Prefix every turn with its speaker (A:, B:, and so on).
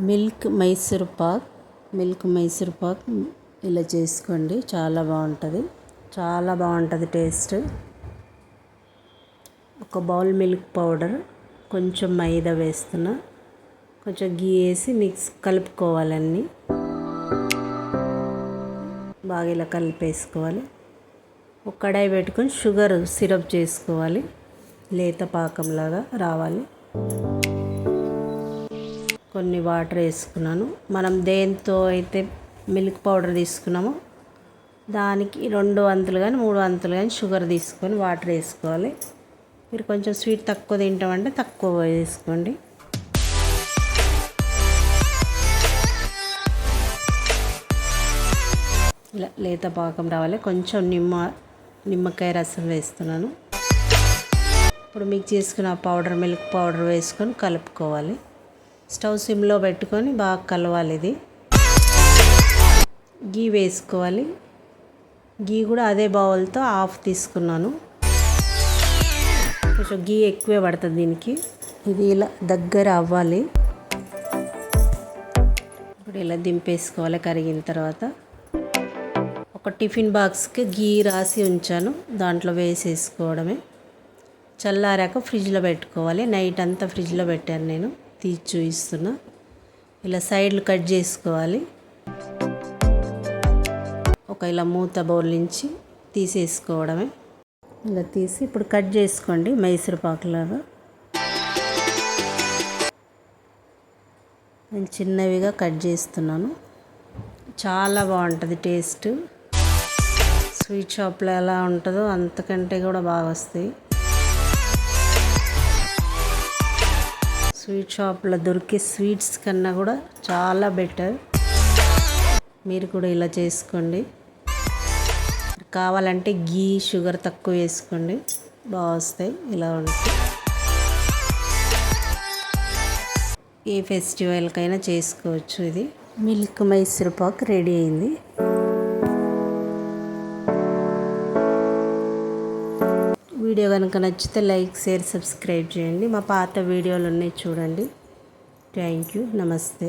A: Milk Mysore pak milk Mysore pak ఇలా చేసుకోండి. చాలా బాగుంటుంది. చాలా బాగుంటుంది టేస్ట్. ఒక బౌల్ మిల్క్ పౌడర్ కొంచెం మైదా వేస్తున్నా. కొంచెం గీ వేసి మిక్స్ కలుపుకోవాలన్నీ. బాగా ఇలా కలిపేసుకోవాలి. ఒక కడాయి పెట్టుకొని షుగర్ సిరప్ చేసుకోవాలి. లేత పాకంలాగా రావాలి. కొన్ని వాటర్ వేసుకున్నాను. మనం దేంతో అయితే మిల్క్ పౌడర్ తీసుకున్నామో దానికి రెండు వంతులు కానీ మూడు వంతులు కానీ షుగర్ తీసుకొని వాటర్ వేసుకోవాలి. మీరు కొంచెం స్వీట్ తక్కువ తింటామంటే తక్కువ వేసుకోండి. ఇలా లేత పాకం రావాలి. కొంచెం నిమ్మ నిమ్మకాయ రసం వేస్తున్నాను. ఇప్పుడు మిక్స్ చేసుకున్న పౌడర్ మిల్క్ పౌడర్ వేసుకొని కలుపుకోవాలి. స్టవ్ సిమ్లో పెట్టుకొని బాగా కలవాలి ఇది. గీ వేసుకోవాలి. గీ కూడా అదే బౌల్తో ఆఫ్ తీసుకున్నాను. కొంచెం గీ ఎక్కువే పడుతుంది దీనికి. ఇది ఇలా దగ్గర అవ్వాలి. ఇప్పుడు ఇలా దింపేసుకోవాలి కరిగిన తర్వాత. ఒక టిఫిన్ బాక్స్కి గీ రాసి ఉంచాను. దాంట్లో వేసేసుకోవడమే. చల్లారాక ఫ్రిడ్జ్లో పెట్టుకోవాలి. నైట్ అంతా ఫ్రిడ్జ్లో పెట్టాను నేను. తీసి చూపిస్తున్నా ఇలా సైడ్లు కట్ చేసుకోవాలి. ఒక ఇలా మూత బౌల్ నుంచి తీసేసుకోవడమే. ఇలా తీసి ఇప్పుడు కట్ చేసుకోండి మైసూర్ పాకులాగా నేను చిన్నవిగా కట్ చేస్తున్నాను. చాలా బాగుంటుంది టేస్ట్. స్వీట్ షాప్లో ఎలా ఉంటుందో అంతకంటే కూడా బాగా వస్తాయి. స్వీట్ షాప్లో దొరికే స్వీట్స్ కన్నా కూడా చాలా బెటర్. మీరు కూడా ఇలా చేసుకోండి. కావాలంటే గీ షుగర్ తక్కువ వేసుకోండి. బాగా వస్తాయి. ఇలా ఉంటాయి. ఏ ఫెస్టివల్కైనా చేసుకోవచ్చు ఇది. మిల్క్ మైసూర్ పాక్ రెడీ అయింది. వీడియో కనుక నచ్చితే లైక్ షేర్ సబ్స్క్రైబ్ చేయండి. మా పాత వీడియోలు ఉన్నాయి చూడండి. Thank you. నమస్తే.